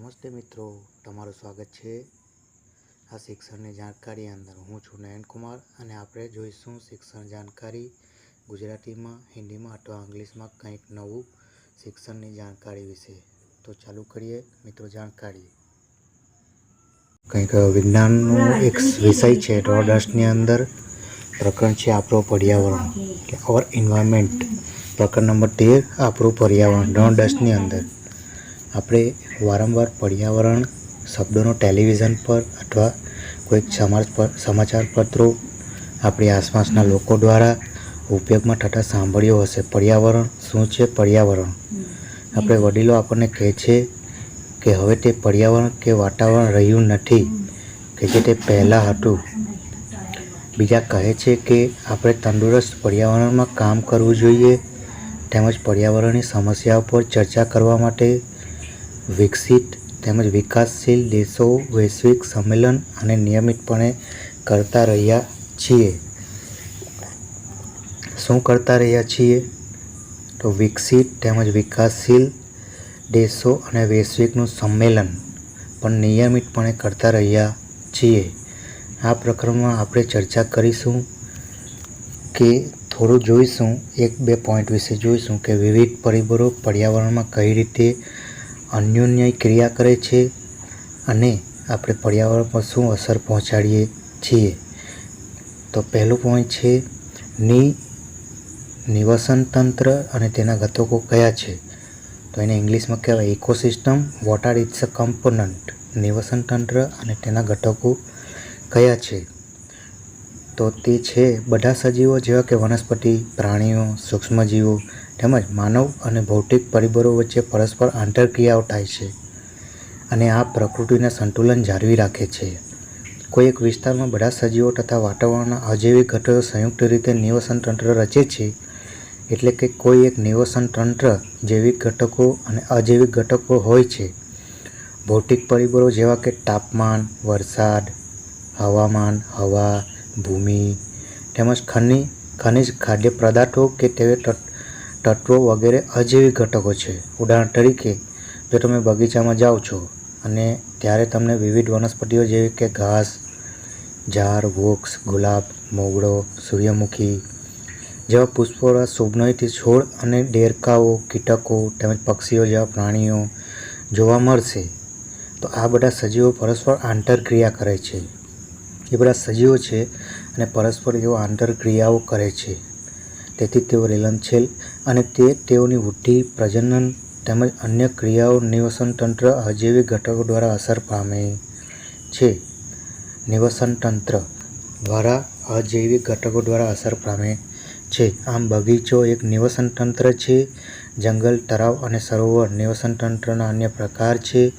નમસ્તે મિત્રો, તમારું સ્વાગત છે. આ શિક્ષણની જાણકારી અંદર હું છું નયન કુમાર અને આપણે જોઈશું શિક્ષણ જાણકારી ગુજરાતીમાં, હિન્દીમાં અથવા ઇંગ્લિશમાં કંઈક નવું શિક્ષણની જાણકારી વિશે. તો ચાલુ કરીએ મિત્રો જાણકારી. કંઈક વિજ્ઞાનનો એક વિષય છે ધોરણ દસની અંદર પ્રકરણ છે આપણું પર્યાવરણ. કે અવર એન્વાયરમેન્ટ પ્રકરણ નંબર તેર, આપણું પર્યાવરણ. ધોરણ દસની અંદર. આપણે વારંવાર પર્યાવરણ શબ્દોનો ટેલિવિઝન પર અથવા કોઈક સમાજ પર, સમાચાર પત્રો આપણી આસપાસના લોકો દ્વારા ઉપયોગમાં થતા સાંભળ્યો હશે. પર્યાવરણ શું છે? પર્યાવરણ. આપણે વડીલો આપણને કહે છે કે હવે તે પર્યાવરણ કે વાતાવરણ રહ્યું નથી. કે જે તે પહેલાં હતું. બીજા કહે છે કે આપણે તંદુરસ્ત પર્યાવરણમાં કામ કરવું જોઈએ. તેમજ પર્યાવરણની સમસ્યાઓ પર ચર્ચા કરવા માટે વિકસિત તેમજ વિકાસશીલ દેશો વૈશ્વિક સંમેલન અને નિયમિતપણે કરતા રહ્યા છીએ. શું કરતા રહ્યા છીએ? તો વિકસિત તેમજ વિકાસશીલ દેશો અને વૈશ્વિકનું સંમેલન પણ નિયમિતપણે કરતા રહ્યા છીએ. આ પ્રકરણમાં આપણે ચર્ચા કરીશું કે થોડું જોઈશું, એક બે પોઈન્ટ વિશે જોઈશું કે વિવિધ પરિબળો પર્યાવરણમાં કઈ રીતે અન્યોન્ય ક્રિયા કરે છે અને આપણે પર્યાવરણ પર શું અસર પહોંચાડીએ છીએ? તો પહેલું પોઈન્ટ છે ની નિવસન તંત્ર અને તેના ઘટકો કયા છે? તો એને ઇંગ્લિશમાં કહેવાય ecosystem what are it's a component નિવસન તંત્ર અને તેના ઘટકો કયા છે? તો તે છે બધા સજીવો જેવા કે વનસ્પતિ, પ્રાણીઓ, સૂક્ષ્મજીવો તેમજ માનવ અને ભૌતિક પરિબળો વચ્ચે પરસ્પર આંતરક્રિયાઓ થાય છે અને આ પ્રકૃતિના સંતુલન જાળવી રાખે છે. કોઈ એક વિસ્તારમાં બધા સજીવો તથા વાતાવરણના અજૈવિક ઘટકો સંયુક્ત રીતે નિવસન તંત્ર રચે છે એટલે કે કોઈ એક નિવસન તંત્ર જૈવિક ઘટકો અને અજૈવિક ઘટકો હોય છે. ભૌતિક પરિબળો જેવા કે તાપમાન, વરસાદ, હવામાન, હવા, ભૂમિ તેમજ ખનિ, ખનિજ ખાદ્ય પદાર્થો કે તે તત્વો વગેરે અજૈવિક ઘટકો છે. ઉદાહરણ તરીકે, જો તમે બગીચામાં જાઓ છો અને ત્યારે તમને વિવિધ વનસ્પતિઓ જેવી કે ઘાસ, ઝાડ, વૃક્ષ, ગુલાબ મોગડો સૂર્યમુખી જેવા પુષ્પોના શોભનયથી છોડ અને દેરકાઓ કીટકો તેમજ પક્ષીઓ જેવા પ્રાણીઓ જોવા મળશે. તો આ બધા સજીવો પરસ્પર આંતરક્રિયા કરે છે. એ બધા સજીવો છે અને પરસ્પર એવો આંતરક્રિયાઓ કરે છે. તેથી તેઓ રેલનછેલ અને તે તેઓની વૃદ્ધિ પ્રજનન તેમજ અન્ય ક્રિયાઓ નિવસન તંત્ર અજૈવિક ઘટકો દ્વારા અસર પામે છે. નિવસન તંત્ર દ્વારા અજૈવિક ઘટકો દ્વારા અસર પામે છે. આમ, બગીચો એક નિવસન તંત્ર છે, જંગલ, તળાવ અને સરોવર નિવસન તંત્રના અન્ય પ્રકાર છે,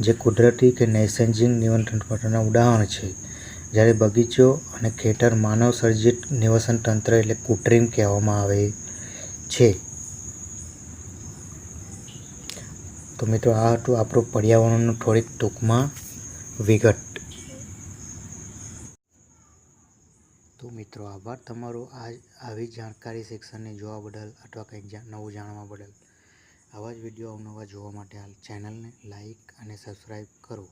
જે કુદરતી કે નૈસર્ગિક નિવસન તંત્રના ઉદાહરણ છે. જ્યારે બગીચો અને ખેતર માનવ સર્જિત નિવસન તંત્ર એટલે કૃત્રિમ કહેવામાં આવે છે. તો મિત્રો, આ હતું આપણું પર્યાવરણનું થોડીક ટૂંકમાં વિગત. તો મિત્રો, આભાર તમારો. આ આવી જાણકારી શિક્ષણને જોવા બદલ અથવા કંઈક નવું જાણવા બદલ. આવા જ વીડિયો અવનવા જોવા માટે હાલ ચેનલને લાઈક અને સબસ્ક્રાઈબ કરો.